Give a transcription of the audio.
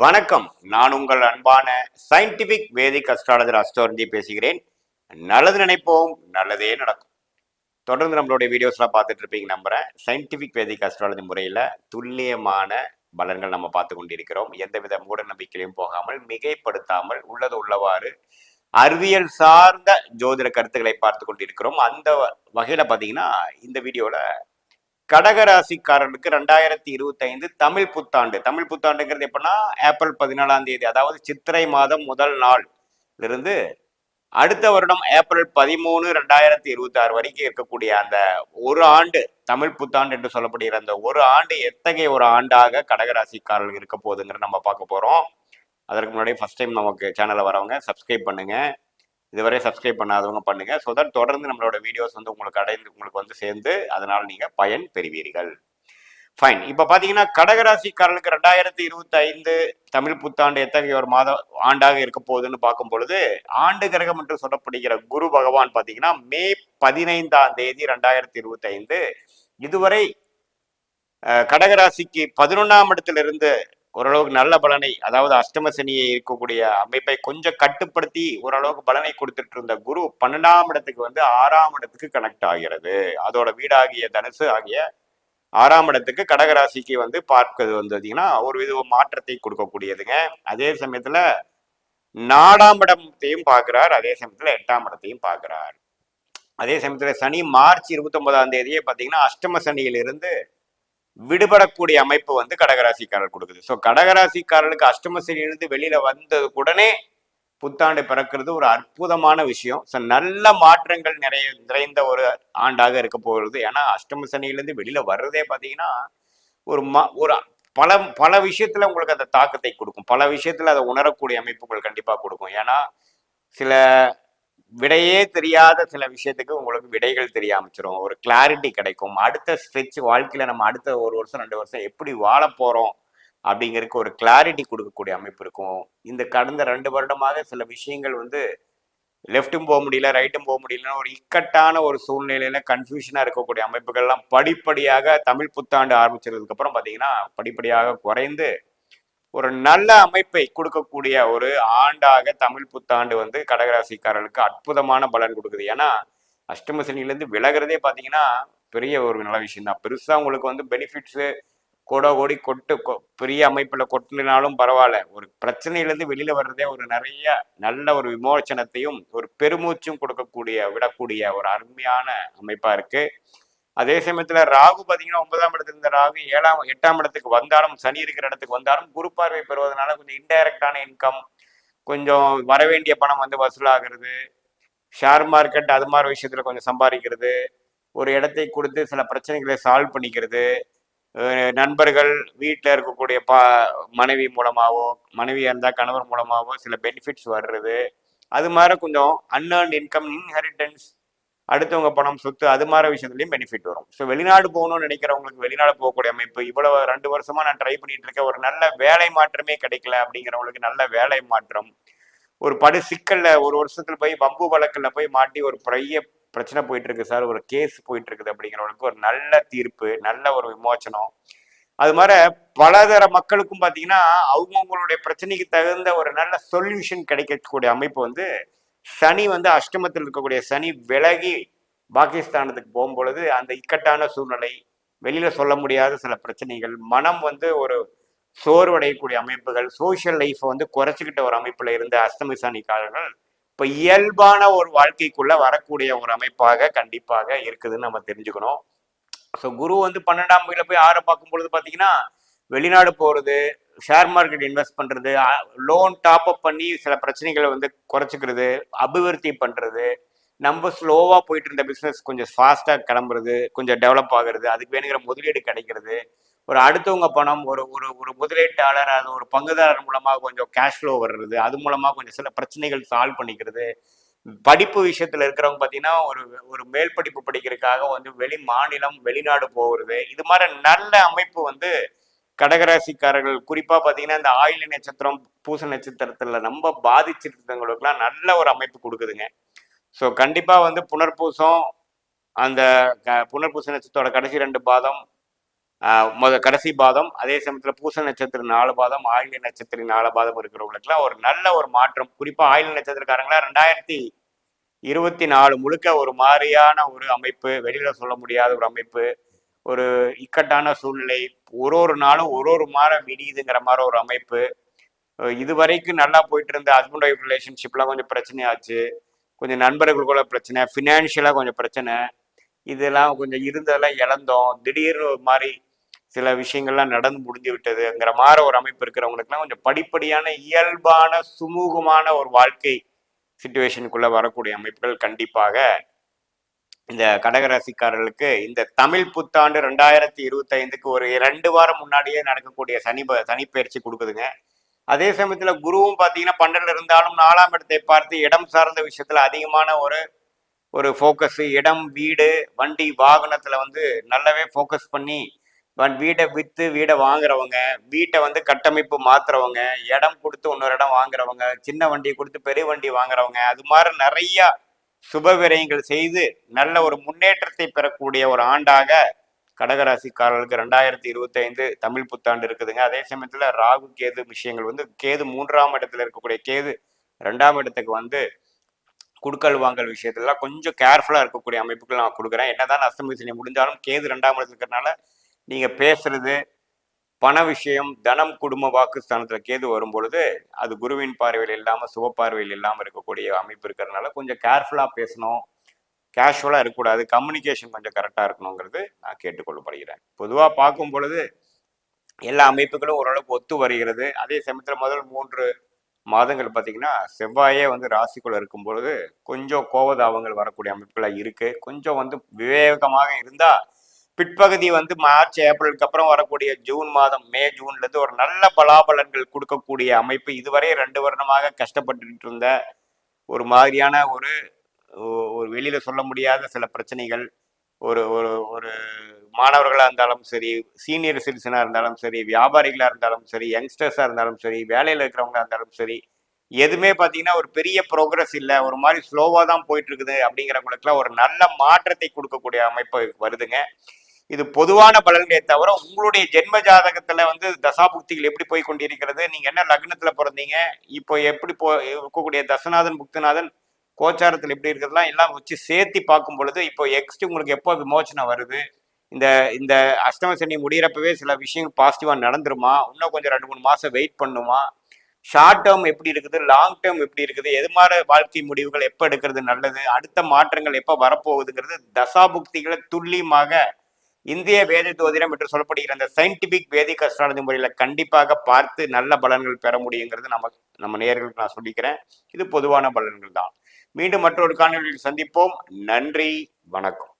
வணக்கம். நான் உங்கள் அன்பான சயின்டிபிக் வேதிக் அஸ்ட்ராலஜர் அஸ்டோரஞ்சி பேசுகிறேன். நல்லது நினைப்போம் நல்லதே நடக்கும். தொடர்ந்து நம்மளுடைய வீடியோஸ்லாம் பார்த்துட்டு இருப்பீங்க நம்புறேன். சயின்டிபிக் வேதிக் அஸ்ட்ராலஜி முறையில் துல்லியமான பலன்கள் நம்ம பார்த்து கொண்டிருக்கிறோம். எந்தவித மூட நம்பிக்கையிலையும் போகாமல் மிகைப்படுத்தாமல் உள்ளது உள்ளவாறு அறிவியல் சார்ந்த ஜோதிட கருத்துக்களை பார்த்து கொண்டிருக்கிறோம். அந்த வகையில் பார்த்தீங்கன்னா இந்த வீடியோவில் கடகராசிக்காரர்களுக்கு ரெண்டாயிரத்தி இருபத்தி ஐந்து தமிழ் புத்தாண்டு. தமிழ் புத்தாண்டுங்கிறது எப்படின்னா ஏப்ரல் பதினாலாம் தேதி அதாவது சித்திரை மாதம் முதல் நாள் இருந்து அடுத்த வருடம் ஏப்ரல் பதிமூணு ரெண்டாயிரத்தி இருபத்தி ஆறு வரைக்கும் இருக்கக்கூடிய அந்த ஒரு ஆண்டு தமிழ் புத்தாண்டு என்று சொல்லப்படுகிற அந்த ஒரு ஆண்டு எத்தகைய ஒரு ஆண்டாக கடகராசிக்காரர்கள் இருக்க போகுதுங்கிற நம்ம பார்க்க போறோம். அதற்கு முன்னாடி ஃபர்ஸ்ட் டைம் நமக்கு சேனலில் வரவங்க சப்ஸ்கிரைப் பண்ணுங்கள் இதுவரை சப்ஸ்கிரைப் பண்ணாதவங்க பண்ணுங்க. ஸோ தட் தொடர்ந்து நம்மளோட வீடியோஸ் வந்து உங்களுக்கு அடைந்து உங்களுக்கு வந்து சேர்ந்து அதனால் நீங்க பயன் பெறுவீர்கள். ஃபைன் இப்போ பார்த்தீங்கன்னா கடகராசிக்காரர்களுக்கு ரெண்டாயிரத்தி இருபத்தி ஐந்து தமிழ் புத்தாண்டு எத்தகைய ஒரு மாத ஆண்டாக இருக்க போகுதுன்னு பார்க்கும் பொழுது ஆண்டு கிரகம் என்று சொல்லப்படுகிற குரு பகவான் பார்த்தீங்கன்னா மே பதினைந்தாம் தேதி ரெண்டாயிரத்தி இருபத்தி ஐந்து இதுவரை கடகராசிக்கு பதினொன்றாம் இடத்திலிருந்து ஓரளவுக்கு நல்ல பலனை அதாவது அஷ்டம சனியை இருக்கக்கூடிய அமைப்பை கொஞ்சம் கட்டுப்படுத்தி ஓரளவுக்கு பலனை கொடுத்துட்டு இருந்த குரு பன்னெண்டாம் இடத்துக்கு வந்து ஆறாம் இடத்துக்கு கனெக்ட் ஆகிறது. அதோட வீடாகிய தனுசு ஆகிய ஆறாம் இடத்துக்கு கடகராசிக்கு வந்து பார்க்கிறது வந்ததுன்னா ஒரு வித மாற்றத்தை கொடுக்கக்கூடியதுங்க. அதே சமயத்துல நாலாம் இடத்தையும் பார்க்கிறார் அதே சமயத்துல எட்டாம் இடத்தையும் பார்க்கிறார். அதே சமயத்துல சனி மார்ச் இருபத்தி ஒன்பதாம் தேதியே பார்த்தீங்கன்னா அஷ்டம சனியிலிருந்து விடுபடக்கூடிய அமைப்பு வந்து கடகராசிக்காரர் கொடுக்குது. ஸோ கடகராசிக்காரர்களுக்கு அஷ்டமசிலிருந்து வெளியில வந்தது உடனே புத்தாண்டு பிறக்கிறது ஒரு அற்புதமான விஷயம். ஸோ நல்ல மாற்றங்கள் நிறைய நிறைந்த ஒரு ஆண்டாக இருக்க போகிறது. ஏன்னா அஷ்டம சனியிலேருந்து வெளியில வர்றதே பார்த்தீங்கன்னா ஒரு ம ஒரு பல பல விஷயத்துல உங்களுக்கு அந்த தாக்கத்தை கொடுக்கும். பல விஷயத்துல அதை உணரக்கூடிய அமைப்புகள் கண்டிப்பாக கொடுக்கும். ஏன்னா சில விடையே தெரியாத சில விஷயத்துக்கு உங்களுக்கு விடைகள் தெரிய ஆரம்பிச்சிரும். ஒரு கிளாரிட்டி கிடைக்கும். அடுத்த ஸ்ட்ரெச் வாழ்க்கையில நம்ம அடுத்த ஒரு வருஷம் ரெண்டு வருஷம் எப்படி வாழ போறோம் அப்படிங்கிறதுக்கு ஒரு கிளாரிட்டி கொடுக்கக்கூடிய அமைப்பு இருக்கும். இந்த கடந்த ரெண்டு வருடமாக சில விஷயங்கள் வந்து லெஃப்ட்டும் போக முடியல ரைட்டும் போக முடியலன்னு ஒரு இக்கட்டான ஒரு சூழ்நிலையில கன்ஃபியூஷனாக இருக்கக்கூடிய அமைப்புகள்லாம் படிப்படியாக தமிழ் புத்தாண்டு ஆரம்பிச்சதுக்கு அப்புறம் படிப்படியாக குறைந்து ஒரு நல்ல அமைப்பை கொடுக்கக்கூடிய ஒரு ஆண்டாக தமிழ் புத்தாண்டு வந்து கடகராசிக்காரர்களுக்கு அற்புதமான பலன் கொடுக்குது. ஏன்னா அஷ்டம விலகிறதே பார்த்தீங்கன்னா பெரிய ஒரு நல்ல விஷயம் தான் பெருசாக உங்களுக்கு வந்து பெனிஃபிட்ஸு கோடோ கோடி கொட்டு கொ- பெரிய அமைப்பில் கொட்டினாலும் பரவாயில்ல. ஒரு பிரச்சனையிலேருந்து வெளியில் வர்றதே ஒரு நிறைய நல்ல ஒரு விமோச்சனத்தையும் ஒரு பெருமூச்சும் கொடுக்கக்கூடிய விடக்கூடிய ஒரு அருமையான அமைப்பாக இருக்குது அதே சமயத்துல ராகு பாத்தீங்கன்னா ஒன்பதாம் இடத்துல இருந்த ராகு ஏழாம் எட்டாம் இடத்துக்கு வந்தாலும் சனி இருக்கிற இடத்துக்கு வந்தாலும் குரு பார்வை பெறுவதனால கொஞ்சம் இன்டைரக்டான இன்கம் கொஞ்சம் வரவேண்டிய பணம் வந்து வசூலாகிறது. ஷேர் மார்க்கெட் அது மாதிரி விஷயத்துல கொஞ்சம் சம்பாதிக்கிறது. ஒரு இடத்தை கொடுத்து சில பிரச்சனைகளை சால்வ் பண்ணிக்கிறது. நண்பர்கள் வீட்டில் இருக்கக்கூடிய பா மனைவி மூலமாகவோ மனைவியாக இருந்தால் கணவர் மூலமாகவோ சில பெனிஃபிட்ஸ் வர்றது. அது மாதிரி கொஞ்சம் அன்ஏர்ன்ட் இன்கம் இன்ஹெரிட்டன்ஸ் அடுத்தவங்க பணம் சொத்து அது மாதிரி விஷயத்துலையும் பெனிஃபிட் வரும். ஸோ வெளிநாடு போகணும்னு நினைக்கிறவங்களுக்கு வெளிநாடு போகக்கூடிய அமைப்பு இவ்வளவு ரெண்டு வருஷமா நான் ட்ரை பண்ணிட்டு இருக்கேன். ஒரு நல்ல வேலை மாற்றமே கிடைக்கல அப்படிங்கிறவங்களுக்கு நல்ல வேலை மாற்றம். ஒரு படு சிக்கல்ல ஒரு வருஷத்துல போய் வம்பு வழக்குல போய் மாட்டி ஒரு பெரிய பிரச்சனை போயிட்டு இருக்கு சார். ஒரு கேஸ் போயிட்டு இருக்குது அப்படிங்கிறவங்களுக்கு ஒரு நல்ல தீர்ப்பு நல்ல ஒரு விமோச்சனம் அது மாதிரி பலதர மக்களுக்கும் பார்த்தீங்கன்னா அவங்கவுங்களுடைய பிரச்சனைக்கு தகுந்த ஒரு நல்ல சொல்யூஷன் கிடைக்கக்கூடிய அமைப்பு வந்து சனி வந்து அஷ்டமத்தில் இருக்கக்கூடிய சனி விலகி பாகிஸ்தானத்துக்கு போகும்பொழுது அந்த இக்கட்டான சூழ்நிலை வெளியில சொல்ல முடியாத சில பிரச்சனைகள் மனம் வந்து ஒரு சோர்வடையக்கூடிய அமைப்புகள் சோஷியல் லைஃப்பை வந்து குறைச்சிக்கிட்ட ஒரு அமைப்பில் இருந்த அஷ்டமி சனிக்காரர்கள் இப்போ இயல்பான ஒரு வாழ்க்கைக்குள்ள வரக்கூடிய ஒரு அமைப்பாக கண்டிப்பாக இருக்குதுன்னு நம்ம தெரிஞ்சுக்கணும். ஸோ குரு வந்து பன்னெண்டாம் வீட்டில் போய் ஆற பார்க்கும் பொழுது பார்த்தீங்கன்னா வெளிநாடு போகிறது ஷேர் மார்க்கெட் இன்வெஸ்ட் பண்ணுறது லோன் டாப் அப் பண்ணி சில பிரச்சனைகளை வந்து குறைச்சிக்கிறது அபிவிருத்தி பண்ணுறது நம்ம ஸ்லோவாக போயிட்டு இருந்த பிஸ்னஸ் கொஞ்சம் ஃபாஸ்ட்டாக கிளம்புறது கொஞ்சம் டெவலப் ஆகுறது அதுக்கு வேணுங்கிற முதலீடு கிடைக்கிறது. ஒரு அடுத்தவங்க பணம் ஒரு ஒரு ஒரு முதலீட்டாளர் அது ஒரு பங்குதாரர் மூலமாக கொஞ்சம் கேஷ் ஃப்ளோ வர்றது அது மூலமாக கொஞ்சம் சில பிரச்சனைகள் சால்வ் பண்ணிக்கிறது. படிப்பு விஷயத்தில் இருக்கிறவங்க பார்த்தீங்கன்னா ஒரு ஒரு மேல் படிப்பு படிக்கிறதுக்காக வந்து வெளி மாநிலம் வெளிநாடு போகிறது இது மாதிரி நல்ல அமைப்பு வந்து கடகராசிக்காரர்கள் குறிப்பா பார்த்தீங்கன்னா இந்த ஆயில நட்சத்திரம் பூச நட்சத்திரத்துல ரொம்ப பாதிச்சிருந்தவங்களுக்குலாம் நல்ல ஒரு அமைப்பு கொடுக்குதுங்க. ஸோ கண்டிப்பா வந்து புனர்பூசம் அந்த க- புனர்பூச நட்சத்திரோட கடைசி ரெண்டு பாதம் முத கடைசி பாதம் அதே சமயத்தில் பூச நட்சத்திரம் நாலு பாதம் ஆயுள நட்சத்திரம் நாலு பாதம் இருக்கிறவங்களுக்குலாம் ஒரு நல்ல ஒரு மாற்றம். குறிப்பாக ஆயுள நட்சத்திரக்காரங்களா ரெண்டாயிரத்தி இருபத்தி நாலு முழுக்க ஒரு மாதிரியான ஒரு அமைப்பு வெளியில சொல்ல முடியாத ஒரு அமைப்பு. ஒரு இக்கட்டான சூழ்நிலை. ஒரு ஒரு நாளும் ஒரு ஒரு மாதம் விடியுதுங்கிற மாதிரி ஒரு அமைப்பு. இது வரைக்கும் நல்லா போயிட்டு இருந்த ஹஸ்பண்ட் ஒய்ஃப் ரிலேஷன்ஷிப்லாம் கொஞ்சம் பிரச்சனையாச்சு. கொஞ்சம் நண்பர்களுக்குள்ள பிரச்சனை ஃபினான்ஷியலாக கொஞ்சம் பிரச்சனை. இதெல்லாம் கொஞ்சம் இருந்ததெல்லாம் இழந்தோம். திடீர்னு ஒரு மாதிரி சில விஷயங்கள்லாம் நடந்து முடிஞ்சு விட்டதுங்கிற மாதிரி ஒரு அமைப்பு இருக்கிறவங்களுக்குலாம் கொஞ்சம் படிப்படியான இயல்பான சுமூகமான ஒரு வாழ்க்கை சுச்சுவேஷனுக்குள்ளே வரக்கூடிய அமைப்புகள் கண்டிப்பாக இந்த கடகராசிக்காரர்களுக்கு இந்த தமிழ் புத்தாண்டு ரெண்டாயிரத்தி இருபத்தி ஐந்துக்கு ஒரு ரெண்டு வாரம் முன்னாடியே நடக்கக்கூடிய சனி ப- சனிப்பெயர்ச்சி கொடுக்குதுங்க. அதே சமயத்துல குருவும் பாத்தீங்கன்னா பன்னெண்டு இருந்தாலும் நாலாம் இடத்தை பார்த்து இடம் சார்ந்த விஷயத்துல அதிகமான ஒரு ஒரு ஃபோக்கஸ் இடம் வீடு வண்டி வாகனத்துல வந்து நல்லாவே ஃபோக்கஸ் பண்ணி வன் வீடை வித்து வீடை வாங்குறவங்க வீட்டை வந்து கட்டமைப்பு மாத்துறவங்க இடம் கொடுத்து இன்னொரு இடம் வாங்குறவங்க சின்ன வண்டியை கொடுத்து பெரிய வண்டி வாங்குறவங்க அது மாதிரி நிறைய சுப விரயங்கள் செய்து நல்ல ஒரு முன்னேற்றத்தை பெறக்கூடிய ஒரு ஆண்டாக கடகராசிக்காரர்களுக்கு ரெண்டாயிரத்தி இருபத்தி ஐந்து தமிழ் புத்தாண்டு இருக்குதுங்க. அதே சமயத்துல ராகு கேது விஷயங்கள் வந்து கேது மூன்றாம் இடத்துல இருக்கக்கூடிய கேது ரெண்டாம் இடத்துக்கு வந்து குடுக்கல் வாங்கல் விஷயத்துலாம் கொஞ்சம் கேர்ஃபுல்லா இருக்கக்கூடிய அமைப்புகள் நான் கொடுக்குறேன். என்னதான் அஸ்தமி சனி முடிஞ்சாலும் கேது ரெண்டாம் இடத்துல இருக்கிறனால நீங்க பேசுறது பண விஷயம் தனம் குடும்ப வாக்குஸ்தானத்துல கேது வரும் பொழுது அது குருவின் பார்வையில் இல்லாம சுப பார்வையில் இல்லாம இருக்கக்கூடிய அமைப்பு இருக்கிறதுனால கொஞ்சம் கேர்ஃபுல்லா பேசணும். கேஷுவலா இருக்கக்கூடாது. கம்யூனிகேஷன் கொஞ்சம் கரெக்டா இருக்கணுங்கிறது நான் கேட்டுக்கொள்ளப்படுகிறேன். பொதுவா பார்க்கும் பொழுது எல்லா அமைப்புகளும் ஓரளவுக்கு ஒத்து வருகிறது. அதே சமயத்துல முதல் மூன்று மாதங்கள் பார்த்தீங்கன்னா செவ்வாயே வந்து ராசிக்குள்ள இருக்கும் பொழுது கொஞ்சம் கோவதாபங்கள் வரக்கூடிய அமைப்புகளாக இருக்கு. கொஞ்சம் வந்து விவேகமாக இருந்தா பிற்பகுதி வந்து மார்ச் ஏப்ரலுக்கு அப்புறம் வரக்கூடிய ஜூன் மாதம் மே ஜூன்ல இருந்து ஒரு நல்ல பலாபலன்கள் கொடுக்கக்கூடிய அமைப்பு இதுவரை ரெண்டு வருடமாக கஷ்டப்பட்டு இருந்த ஒரு மாதிரியான ஒரு ஒரு வெளியில சொல்ல முடியாத சில பிரச்சனைகள். ஒரு ஒரு ஒரு மாணவர்களாக இருந்தாலும் சரி சீனியர் சிட்டிசனாக இருந்தாலும் சரி வியாபாரிகளாக இருந்தாலும் சரி யங்ஸ்டர்ஸாக இருந்தாலும் சரி வேலையில் இருக்கிறவங்களா இருந்தாலும் சரி எதுவுமே பார்த்தீங்கன்னா ஒரு பெரிய ப்ரோக்ரஸ் இல்லை. ஒரு மாதிரி ஸ்லோவாக தான் போயிட்டு இருக்குது அப்படிங்கிறவங்களுக்குலாம் ஒரு நல்ல மாற்றத்தை கொடுக்கக்கூடிய அமைப்பு வருதுங்க. இது பொதுவான பலன்களே தவிர உங்களுடைய ஜென்ம ஜாதகத்துல வந்து தசாபுக்திகள் எப்படி போய் கொண்டிருக்கிறது? நீங்க என்ன லக்னத்துல பிறந்தீங்க? இப்போ எப்படி போ இருக்கக்கூடிய தசநாதன் புக்தநாதன் கோச்சாரத்தில் எப்படி இருக்கிறதுலாம் எல்லாம் வச்சு சேர்த்து பார்க்கும் பொழுது இப்போ எக்ஸ்ட் உங்களுக்கு எப்போ விமோச்சனம் வருது? இந்த இந்த அஷ்டம சனி முடியிறப்பவே சில விஷயங்கள் பாசிட்டிவாக நடந்துருமா? இன்னும் கொஞ்சம் ரெண்டு மூணு மாதம் வெயிட் பண்ணுமா? ஷார்ட் டேர்ம் எப்படி இருக்குது? லாங் டேர்ம் எப்படி இருக்குது? எது மாதிரி வாழ்க்கை முடிவுகள் எப்போ எடுக்கிறது நல்லது? அடுத்த மாற்றங்கள் எப்போ வரப்போகுதுங்கிறது தசாபுக்திகளை துல்லியமாக இந்திய வேத ஜோதிடம் என்று சொல்லப்படுகிற அந்த சயின்டிபிக் வேதிக் அஸ்ட்ராலஜி முறையில கண்டிப்பாக பார்த்து நல்ல பலன்கள் பெற முடியுங்கிறது நம்ம நம்ம நேயர்களுக்கு நான் சொல்லிக்கிறேன். இது பொதுவான பலன்கள் தான். மீண்டும் மற்றொரு காணொலியில் சந்திப்போம். நன்றி. வணக்கம்.